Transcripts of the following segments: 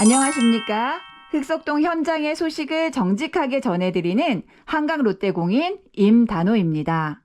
안녕하십니까. 흑석동 현장의 소식을 정직하게 전해드리는 한강 롯데공인 임단호입니다.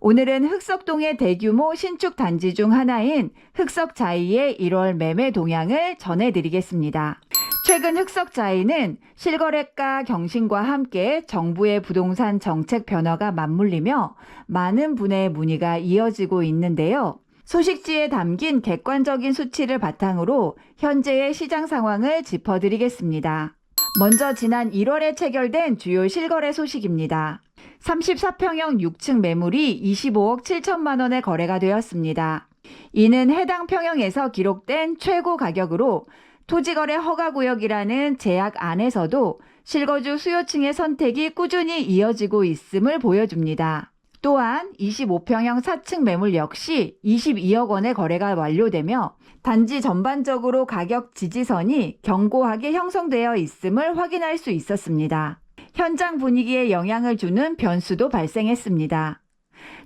오늘은 흑석동의 대규모 신축 단지 중 하나인 흑석자이의 1월 매매 동향을 전해드리겠습니다. 최근 흑석자이는 실거래가 경신과 함께 정부의 부동산 정책 변화가 맞물리며 많은 분의 문의가 이어지고 있는데요. 소식지에 담긴 객관적인 수치를 바탕으로 현재의 시장 상황을 짚어드리겠습니다. 먼저 지난 1월에 체결된 주요 실거래 소식입니다. 34평형 6층 매물이 25억 7천만 원에 거래가 되었습니다. 이는 해당 평형에서 기록된 최고 가격으로 토지거래 허가구역이라는 제약 안에서도 실거주 수요층의 선택이 꾸준히 이어지고 있음을 보여줍니다. 또한 25평형 4층 매물 역시 22억 원의 거래가 완료되며 단지 전반적으로 가격 지지선이 견고하게 형성되어 있음을 확인할 수 있었습니다. 현장 분위기에 영향을 주는 변수도 발생했습니다.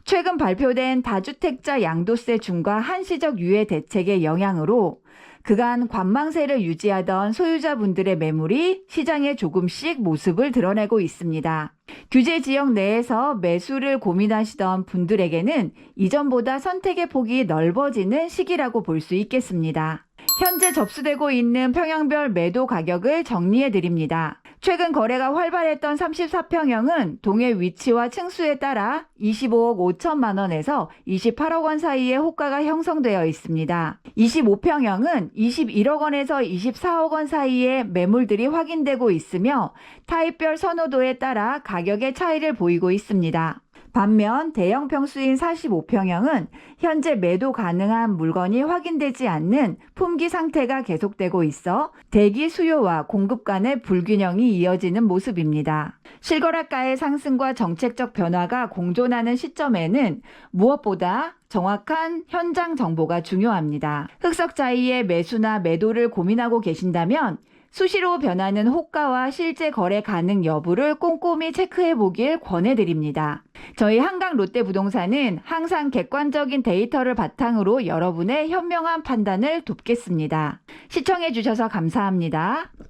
최근 발표된 다주택자 양도세 중과 한시적 유예 대책의 영향으로 그간 관망세를 유지하던 소유자분들의 매물이 시장에 조금씩 모습을 드러내고 있습니다. 규제 지역 내에서 매수를 고민하시던 분들에게는 이전보다 선택의 폭이 넓어지는 시기라고 볼 수 있겠습니다. 현재 접수되고 있는 평형별 매도 가격을 정리해 드립니다. 최근 거래가 활발했던 34평형은 동의 위치와 층수에 따라 25억 5천만 원에서 28억 원 사이의 호가가 형성되어 있습니다. 25평형은 21억 원에서 24억 원 사이의 매물들이 확인되고 있으며 타입별 선호도에 따라 가격의 차이를 보이고 있습니다. 반면 대형 평수인 45평형은 현재 매도 가능한 물건이 확인되지 않는 품귀 상태가 계속되고 있어 대기 수요와 공급 간의 불균형이 이어지는 모습입니다. 실거래가의 상승과 정책적 변화가 공존하는 시점에는 무엇보다 정확한 현장 정보가 중요합니다. 흑석자이의 매수나 매도를 고민하고 계신다면 수시로 변하는 호가와 실제 거래 가능 여부를 꼼꼼히 체크해 보길 권해드립니다. 저희 한강 롯데부동산은 항상 객관적인 데이터를 바탕으로 여러분의 현명한 판단을 돕겠습니다. 시청해 주셔서 감사합니다.